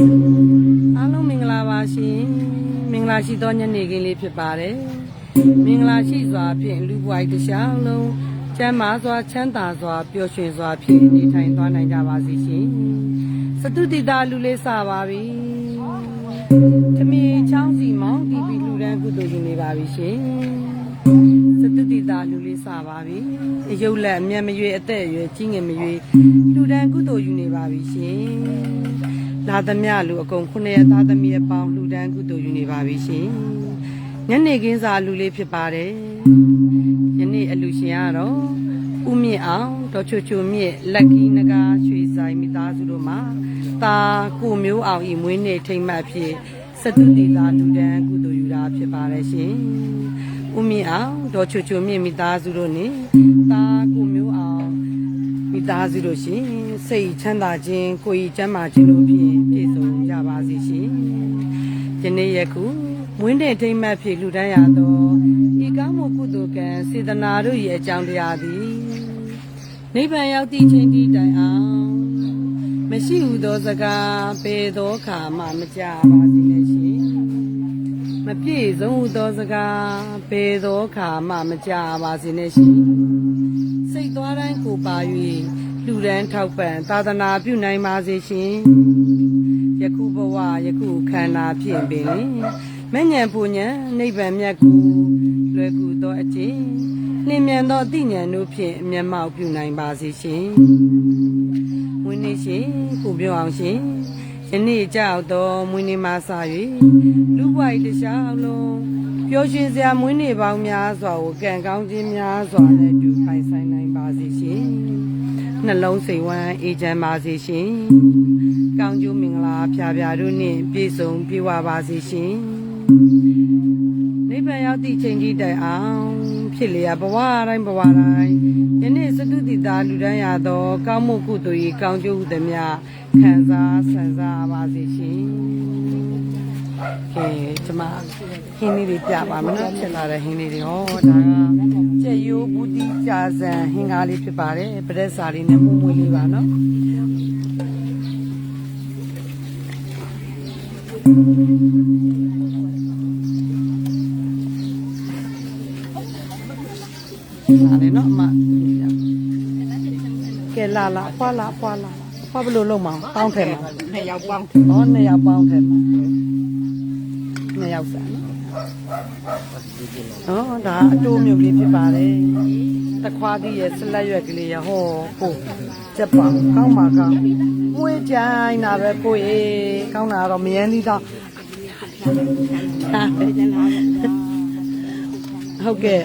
အားလုံးမင်္ဂလာပါရှင်မင်္ဂလာရှိသောညနေခင်းလေးဖြစ်ပါတယ်မင်္ဂလာရှိစွာဖြင့်လူပွားတစ်ခြားလုံးကျမ်းမာစွာချမ်းသာစွာပျော်ရွှင်စွာဖြင့်နေထိုင်သွားနိုင်ကြပါစေရှင်စတုတိတာလူလေးစပါပြီသမီးချောင်းစီမောင်းတီးပြီးလူရန်ကုသိုလ်ယူနေပါပြီရှင်စတုတိတာလူလေးစပါပြီအယုတ်လက်အမျက်မရွေအသက်အရွယ်ကြီးငယ်မရွေလူရန်ကုသိုလ်ယူနေပါပြီရှင် လာသမျှလူအကုန်ခုနှစ်ရသားသမီးအပေါင်းလူတန်းကုသိုလ်ယူနေပါပြီရှင်ညနေခင်းစာလူလေးဖြစ်ပါတယ်ယနေ့အလူရှင်ကတော့ဦးမြင့်အောင်ဒေါ်ချိုချိုမြင့်လက်ကီနဂါရွှေဆိုင်မိသားစုတို့မှာတာကိုမျိုးအောင်ဤမွေးနေ့ထိမ့်မှတ်ဖြစ်စတုတိတာလူတန်းကုသိုလ်ယူတာဖြစ်ပါတယ်ရှင်ဦးမြင့်အောင်ဒေါ်ချိုချိုမြင့်မိသားစုတို့နဲ့တာကိုမျိုးအောင် မိသားစုတို့ရှင်စိတ်ချမ်းသာခြင်းကိုယ်ဤကျန်းမာခြင်းတို့ဖြင့်ပြည့်စုံကြပါစေရှင်ယနေ့ယခုမွင်းတဲ့ထိမ့်မှတ်ဖြင့်လူတန်းရသောဤကောင်းမှုကုသိုလ်ကံစေတနာတို့ရဲ့အကြောင်းတရားသည်နိဗ္ဗာန်ရောက်သည့်ချိန်ဒီတိုင်အောင်မရှိဟုသောစကားပေသောခါမှမကြပါစေနဲ့ရှင်မပြည့်စုံဟုသောစကားပေသောခါမှမကြပါစေနဲ့ရှင် စိတ်သွားတိုင်းကိုပါ၍လူရန်ထောက်ပံ့သာသနာပြုနိုင်ပါစေရှင်ယခုဘဝယခုခန္ဓာဖြင့်ပင်မဉ္ဇဉ်ပူဉ္ဇဉ်နိဗ္ဗာန်မြတ်ကိုလွယ်ကူသောအကျင့်နှင်းမြန်သောအသိဉာဏ်တို့ဖြင့်မျက်မှောက်ပြုနိုင်ပါစေရှင်ဝင်းနေရှင်ကိုပြောအောင်ရှင်ယနေ့ကြောက်သောမွေးနေ့မှစ၍လူ့ဘဝ၏တစ်လျှောက်လုံး ပျော်ရွှင်စရာမွေးနေ့ပေါင်းများစွာကိုကံကောင်းခြင်းများစွာနဲ့ပြုပိုင်ဆိုင်နိုင်ပါစေရှင်နှလုံးစိတ်ဝမ်းအေးချမ်းပါစေရှင်ကောင်းကျိုးမင်္ဂလာဖြာဖြာတို့နှင့်ပြည့်စုံပြည့်ဝပါစေရှင်နိဗ္ဗာန်ရောက်သည့်ချိန်ကြီးတိုင်အောင်ဖြစ်လျက်ဘဝတိုင်းဘဝတိုင်းယနေ့စတုတိတာလူတန်းရသော ကောင်းမှုကုသိုလ်၏ကောင်းကျိုးဟုသည်များခံစားဆန်စားပါစေရှင် ကဲကျမဟင်းလေးတွေပြပါမယ်နော်ဖြစ်လာတဲ့ဟင်းလေးတွေဟောဒါကကြက်ရိုးဘူးတီကြာစံဟင်းကားလေးဖြစ်ပါတယ်ပရက်စာလေးနဲ့မှုမွေးလေးပါနော်လာလေနော်အမကဲလာလာဖွာလာဖွာလာဖွာဘယ်လိုလုပ်မအောင်တောင်းထဲမှာနှစ်ယောက်ပေါင်းဟောနှစ်ယောက်ပေါင်းထဲမှာ နှစ်ယောက်စားနော်ဟောဒါအတိုးမြုပ်လေးဖြစ်ပါတယ်တခွားသီးရဲ့ဆလက်ရွက်ကလေးရဟောကိုချက်ပါကောင်းပါကောင်းမွေးကြိုင်းတာပဲကိုရေကောင်းတာတော့မယန်းသီးတော့ဟုတ်ကဲ့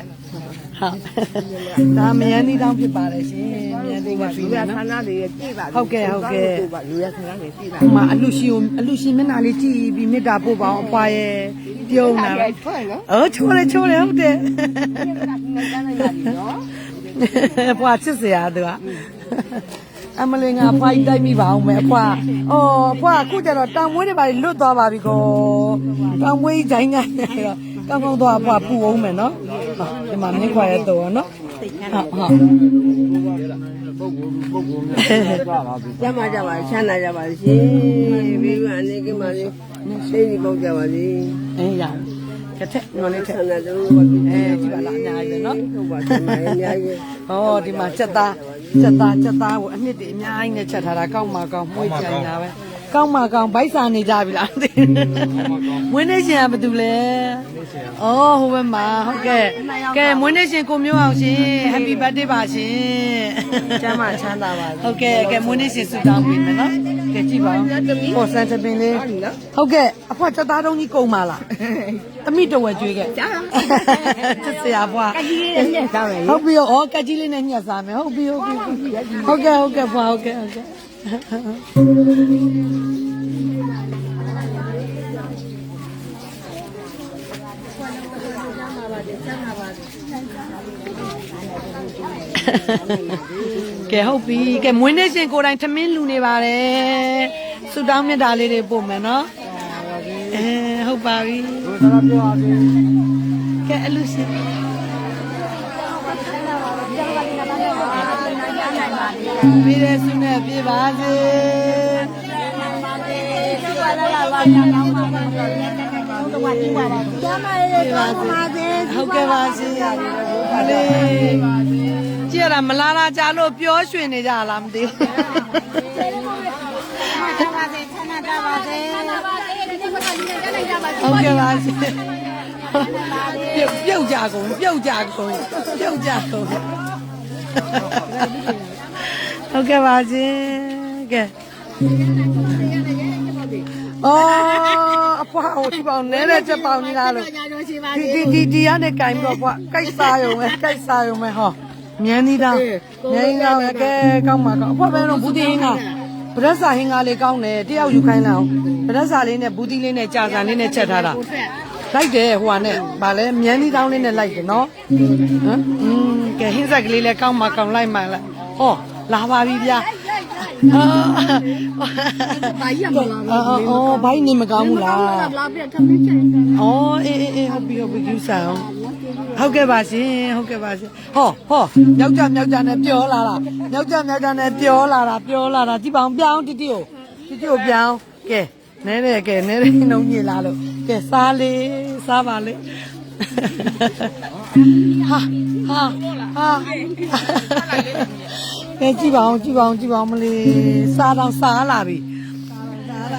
ဟုတ်ဒါမယန်းသီးတောင်းဖြစ်ပါတယ်ရှင်မယန်းသီးကလူပြီးရတယ်ဌာနော်နတွေကြည့်ပါဟုတ်ကဲ့ဟုတ်ကဲ့လူရဌာနတွေကြည့်ပါဟိုမှာအလူရှင်ကိုအလူရှင်မျက်နှာလေးကြည့်ပြီးမေတ္တာပို့ပါအောင်အပွားရဲ့ပြုံးတာပဲထွက်နော်အော်ချိုးတယ်ချိုးတယ်ဟုတ်တယ်နော်အပွားချစ်စရာသူကအမလေးငါအဖွားကြီးတိုက်မိပါအောင်မယ်အဖွားအော်အဖွားအခုကျတော့တောင်မွေးတွေပါလွတ်သွားပါပြီကောတောင်မွေးဂျိုင်းကနေတော့ ကောင်းကောင်းသွားအဖွားပူအောင်မယ်နော်ဟုတ်ဒီမှာမြင့်ခွာရတော့နော်ဟုတ်ဟုတ်ကျမကြပါချမ်းသာကြပါရှင်ဘီလူအနေကမှလေးစိတ်ကြီးပေါက်ကြပါစေအေးရကက်ထက်နော်လေးထဆက်န္ဒတို့ဘာဖြစ်အဲကြည့်ပါလားအများကြီးပဲနော်ဟုတ်ပါရှင်မအများကြီးဟောဒီမှာချက်သားချက်သားချက်သားကိုအနှစ်တည်းအများကြီးနဲ့ချက်ထားတာကောင်းမှာကောင်းမွေးကြိုင်တာပဲ ကောင်းမှာကောင်းဗိုက်စာနေကြပြီလားမသိဘူးမွေးနေ့ရှင်ကဘာတူလဲအော်ဟိုဘက်မှာဟုတ်ကဲ့ကဲမွေးနေ့ရှင်ကိုမျိုးအောင်ရှင် Happy birthday ပါရှင်ကျမချမ်းသာပါဟုတ်ကဲ့ကဲမွေးနေ့ရှင်ဆုတောင်းပေးမယ်နော် ကဲကြည့်ပါဦးပေါ်စံတပင်လေးဟုတ်ကဲ့အဖွားချက်သားတုံးကြီးကုန်ပါလားအမိတဝဲကျွေးခဲ့ချစ်စရာဘွားကကြီးလေးနဲ့စားမယ်ဟုတ်ပြီရောဩကကြီးလေးနဲ့ညှက်စားမယ်ဟုတ်ပြီဟုတ်ပြီဟုတ်ကဲ့ဟုတ်ကဲ့ဖွာဟုတ်ကဲ့ဟုတ်ကဲ့ ကဲဟုတ်ပြီကဲမွေးနေ့ရှင်ကိုယ်တိုင်ထမင်းလူနေပါတယ်ဆူတောင်းမြတ်တာလေးတွေပို့မယ်နော်အဲဟုတ်ပါပြီကဲအလူရှင်ပြီးတဲ့ဆုနဲ့ပြပါစေပါညာကောင်းပါပါဟုတ်တော့ကြည့်ပါပါကျမလေးကောင်းပါစေဟုတ်ကဲ့ပါရှင်ဟာလေ ကြည့်ရတာမလာလာကြလို့ပြောရွှင်နေကြလားမသိဘူးချမ်းသာပါစေချမ်းသာပါစေချမ်းသာပါစေဒီနေ့ကလည်းတက်လိုက်ကြပါစေဟုတ်ကဲ့ပါရှင်ပြုတ်ပြုတ်ကြကုန်ပြုတ်ကြကုန်ပြုတ်ကြကုန်ဟုတ်ကဲ့ပါရှင်ကဲအော်အဖွားဟိုဒီပေါင်နဲတဲ့ချက်ပေါင်ကြီးလားလို့ညာတော့ရှိပါဒီဒီဒီဒီကနေကင်ပြီးတော့ဖွားကြိုက်စားရုံပဲကြိုက်စားရုံပဲဟော မြန်းသီးတောင်းမြန်းကောင်းရကဲကောင်းပါကောင်းအဖွားပဲတော့ဘူးတီဟင်းကဗရက်စာဟင်းကားလေးကောင်းတယ်တယောက်ယူခိုင်းလာအောင်ဗရက်စာလေးနဲ့ဘူးတီလေးနဲ့ကြာစာလေးနဲ့ချက်ထားတာလိုက်တယ်ဟိုကနဲ့ဗာလဲမြန်းသီးတောင်းလေးနဲ့လိုက်တယ်နော်ဟမ်อืมကဲဟင်းဆက်ကလေးလည်းကောင်းမှကောင်းလိုက်မှလိုက်ဟောလာပါပြီဗျာဘာကြီးမလားအော်ဘာကြီးနေမကောင်းဘူးလားလာပြထမင်းချင်တယ်အော်အေးအေးအေးဟုတ်ပြီဟုတ်ပြီယူဆအောင် ဟုတ်ကဲ့ပါရှင်ဟုတ်ကဲ့ပါရှင်ဟောဟောယောက်ျားယောက်ျားနဲ့ပြောလာတာယောက်ျားယောက်ျားနဲ့ပြောလာတာပြောလာတာဒီပောင်ပြောင်းတီတီကိုတီတီကိုပြောင်းကဲနဲတယ်ကဲနဲတယ်နှုံးညလာလို့ကဲစားလေစားပါလေဟာဟာဟာကဲကြည့်ပါအောင်ကြည့်ပါအောင်ကြည့်ပါအောင်မလေးစားတော့စားလာပြီ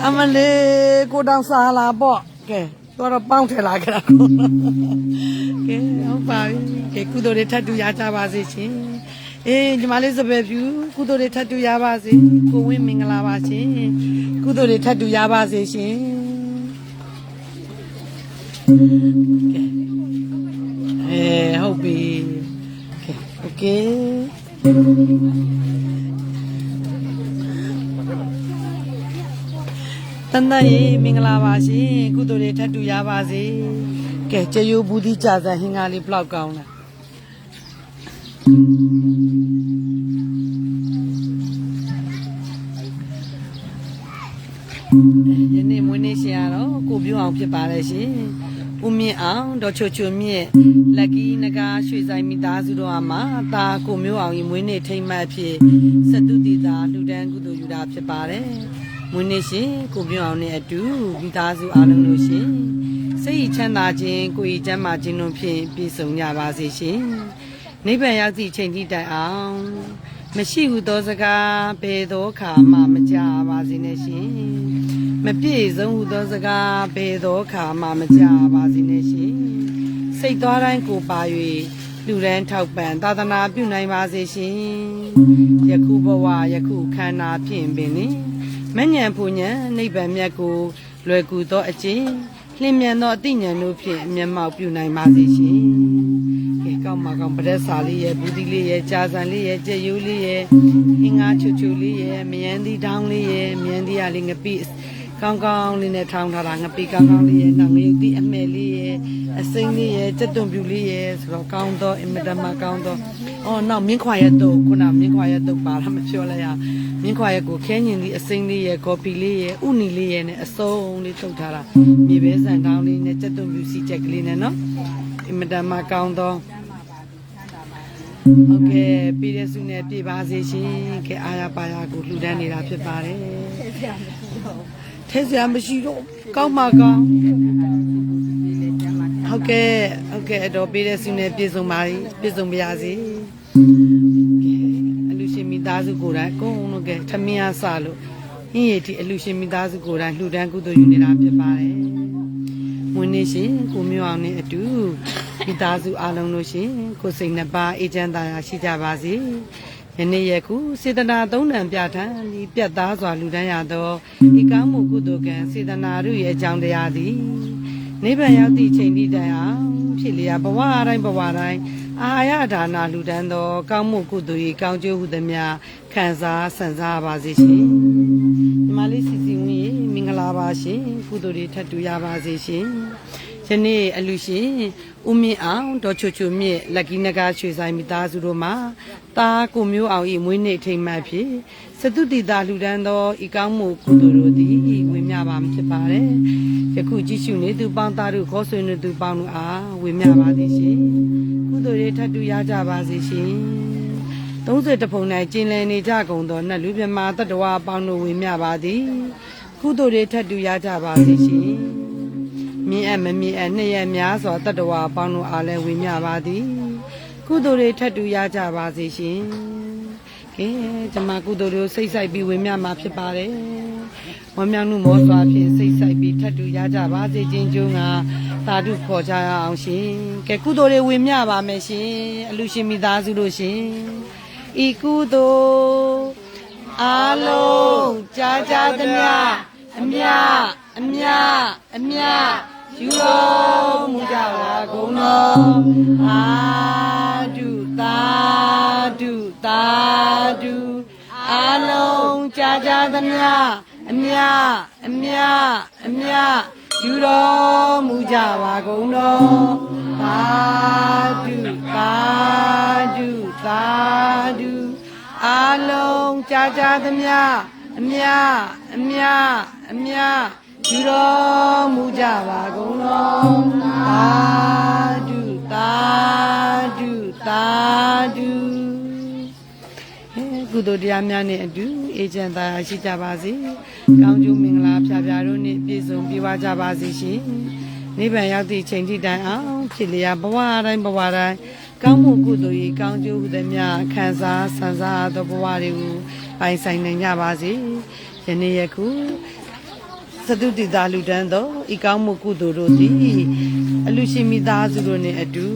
အမလေးကိုတောင်စားလာပေါ့ကဲ တော့တော့ပေါင်းထည့်လာကြတာကိုကဲဟုတ်ပါပြီကဲကုသိုလ်တွေထပ်တူရကြပါစေရှင်အေးညီမလေးစပယ်ဖြူကုသိုလ်တွေထပ်တူရပါစေကိုဝင်းမင်္ဂလာပါရှင်ကုသိုလ်တွေထပ်တူရပါစေရှင်ကဲအေးဟုတ်ပြီကဲโอเค တန်တန်ရေမင်္ဂလာပါရှင်ကုသိုလ်တွေထပ်တူရပါစေကဲကျေယိုဘူးဒီကြာစံဟင်္ဂါလေးဘလောက်ကောင်းလားယနေ့မွေးနေ့ရှင်ရတော့ကိုပြုံးအောင်ဖြစ်ပါလေရှင်ဦးမြင့်အောင်ဒေါ်ချိုချိုမြင့်လက်ကီးနဂါရွှေဆိုင်မိသားစုတော်အမတာကိုမျိုးအောင်ရင်မွေးနေ့ထိမ့်မှတ်အဖြစ်စတုတိတာလူဒန်းကုသိုလ်ယူတာဖြစ်ပါတယ် မွေးနေ့ရှင်ကိုပြုံးအောင်နဲ့အတူမိသားစုအားလုံးလို့ရှင်စိတ်ချမ်းသာခြင်းကိုယ်ရည်ချမ်းသာခြင်းတို့ဖြင့်ပြည့်စုံကြပါစေရှင်နိဗ္ဗာန်ရောက်သည့်ချိန်ထိတိုင်အောင်မရှိဟုသောစကားဘယ်သောခါမှမကြပါစေနဲ့ရှင်မပြည့်စုံဟုသောစကားဘယ်သောခါမှမကြပါစေနဲ့ရှင်စိတ်သွားတိုင်းကိုပါ၍လူရန်ထောက်ပံ့သာသနာပြုနိုင်ပါစေရှင်ယခုဘဝယခုခန္ဓာဖြင့်ပင်နိ မဉ္ဇဉ်ဖူဉ္ဇဉ်နိဗ္ဗာန်မြတ်ကိုလွယ်ကူသောအကျင့်လျင်မြန်သောအသိဉာဏ်တို့ဖြင့်မျက်မှောက်ပြုနိုင်ပါစေရှင်ကဲကောင်းမကောင်းပရက်စာလေးရဲ့ဘူးဒီလေးရဲ့ကြာဆန်လေးရဲ့ကြက်ရိုးလေးရဲ့ဟင်းငါချူချူလေးရဲ့မယန်းသီးတောင်းလေးရဲ့မယန်းသီးရလေးငပိ ကောင်းကောင်းလေးနဲ့ထောင်းထားတာငပိကောင်းကောင်းလေးရဲ့နောက်ငရုတ်သီးအမဲလေးရဲ့အစိမ့်လေးရဲ့ကြက်သွန်ပြူလေးရဲ့ဆိုတော့ကောင်းတော့အင်မတန်မှကောင်းတော့အော်နောက်မင်းခွာရဲ့တော့ခုနမင်းခွာရဲ့တော့ပါလာမပြောလိုက်ရမင်းခွာရဲ့ကိုခဲညင်လေးအစိမ့်လေးရဲ့ကော်ပီလေးရဲ့ဥနီလေးရဲ့နဲ့အစုံလေးထုတ်ထားတာမြေပဲဆန်တောင်းလေးနဲ့ကြက်သွန်ပြူစီချက်ကလေးနဲ့နော်အင်မတန်မှကောင်းတော့ဟုတ်ကဲ့ပြည်တဲ့စုနဲ့ပြည်ပါစေရှင်ကဲအားရပါရကိုလှူဒန်းနေတာဖြစ်ပါတယ် ထဲစရာမရှိတော့ကောင်းပါကောင်းဟုတ်ကဲ့ဟုတ်ကဲ့အတော်ပြည်တဲ့စုနဲ့ပြည်စုံပါပြည်စုံပါရစေကဲအလူရှင်မိသားစုကိုယ်တိုင်အကုန်လုံးကဲထမင်းအားစလို့ဟင်းရည်ဒီအလူရှင်မိသားစုကိုယ်တိုင်လှူဒန်းကုသိုလ်ယူနေတာဖြစ်ပါတယ်မွေးနေ့ရှင်ကိုမျိုးအောင်နဲ့အတူမိသားစုအားလုံးလို့ရှင်ကိုစိတ်နှစ်ပါးအေးချမ်းသာယာရှိကြပါစေ ယနေ့ရက်ခုစေတနာသုံးတန်ပြဋ္ဌာန်းဒီပြတ်သားစွာလူတန်းရသောဤကောင်းမှုကုသိုလ်ကံစေတနာတို့ရဲ့အကြောင်းတရားသည်နိဗ္ဗာန်ရောက်သည့်ချိန်ဒီတိုင်အောင်ဖြစ်လျာဘဝတိုင်းဘဝတိုင်းအာရဒါနာလူတန်းသောကောင်းမှုကုသိုလ်၏ကောင်းကျိုးဟုသမျှခံစားဆန်စားပါစေရှင်ညီမလေးစီစီဝင်းရေမင်္ဂလာပါရှင်ကုသိုလ်တွေထပ်တူရပါစေရှင် ယနေ့အလူရှင်ဦးမြင့်အောင်ဒေါ်ချိုချိုမြင့်လက်ကီနဂါရွှေဆိုင်မိသားစုတို့မှာတာကိုမျိုးအောင်၏မွေးနေ့ထိမ်းမှတ်ဖြစ်စတုတိတာလူတန်းသောဤကောင်းမှုကုသိုလ်တို့သည်ဝေမျှပါမဖြစ်ပါတယ်ယခုကြည့်ရှုနေသူပေါင်းသားတို့ခေါ်ဆွေနေသူပေါင်းတို့အားဝေမျှပါသည်ရှင်ကုသိုလ်တွေထပ်တူရကြပါစေရှင်30တဖုံ၌ကျင်လည်နေကြကုန်သောနတ်လူမြမာတတ္တဝါအပေါင်းတို့ဝေမျှပါသည် ကုသိုလ်တွေထပ်တူရကြပါစေရှင် မြင်အပ်မမြင်အပ်နှစ်ရက်များစွာတတ္တဝါအပေါင်းတို့အားလည်းဝေမျှပါသည်ကုသိုလ်တွေထပ်တူရကြပါစေရှင်ကဲကျမကုသိုလ်တွေကိုစိတ်ဆိုင်ပြီးဝေမျှမှာဖြစ်ပါတယ်ဝမ်းမြောက်မှုမောစွာဖြင့်စိတ်ဆိုင်ပြီးထပ်တူရကြပါစေခြင်းကျုံးကသာဓုခေါ်ကြရအောင်ရှင်ကဲကုသိုလ်တွေဝေမျှပါမယ်ရှင်အလူရှင်မိသားစုတို့ရှင်ဤကုသိုလ်အားလုံးကြားကြားသမျှအမြအမြအမြ ယူတော်မူကြပါကုန်တော်အာဒုသာဒုသာဒုအားလုံးကြားကြားသမျှအမြအမြအမြယူတော်မူကြပါကုန်တော်သာဒုသာဒုသာဒုအားလုံးကြာကြာသမျှအမြအမြအမြ ယူတော်မူကြပါကုန်တော်သာဓုသာဓုသာဓုအဲကုသိုလ်တရားများနဲ့အတူအေဂျင့်သာရှိကြပါစေ။ကောင်းကျိုးမင်္ဂလာဖြာဖြာတို့နှင့်ပြည့်စုံပြည့်ဝကြပါစေရှင်။နိဗ္ဗာန်ရောက်သည့်ချိန်ထိတိုင်အောင်ဖြစ်လျာဘဝတိုင်းဘဝတိုင်းကောင်းမှုကုသိုလ်၏ကောင်းကျိုးဟုသည်များခံစားဆန်းစားသောဘဝတွေကိုပိုင်ဆိုင်နိုင်ကြပါစေ။ယနေ့ယခု သတုတိတာလူတန်းသောဤကောင်းမှုကုသိုလ်တို့သည်အလူရှင်မိသားစုတို့နှင့်အတူ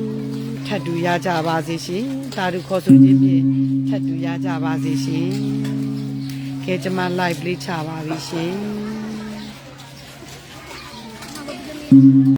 ထပ်တူရကြပါစေရှင်။သာဓုခေါ်ဆိုခြင်းဖြင့်ထပ်တူရကြပါစေရှင်။ကဲကျွန်မ live လေးချပါပြီရှင်။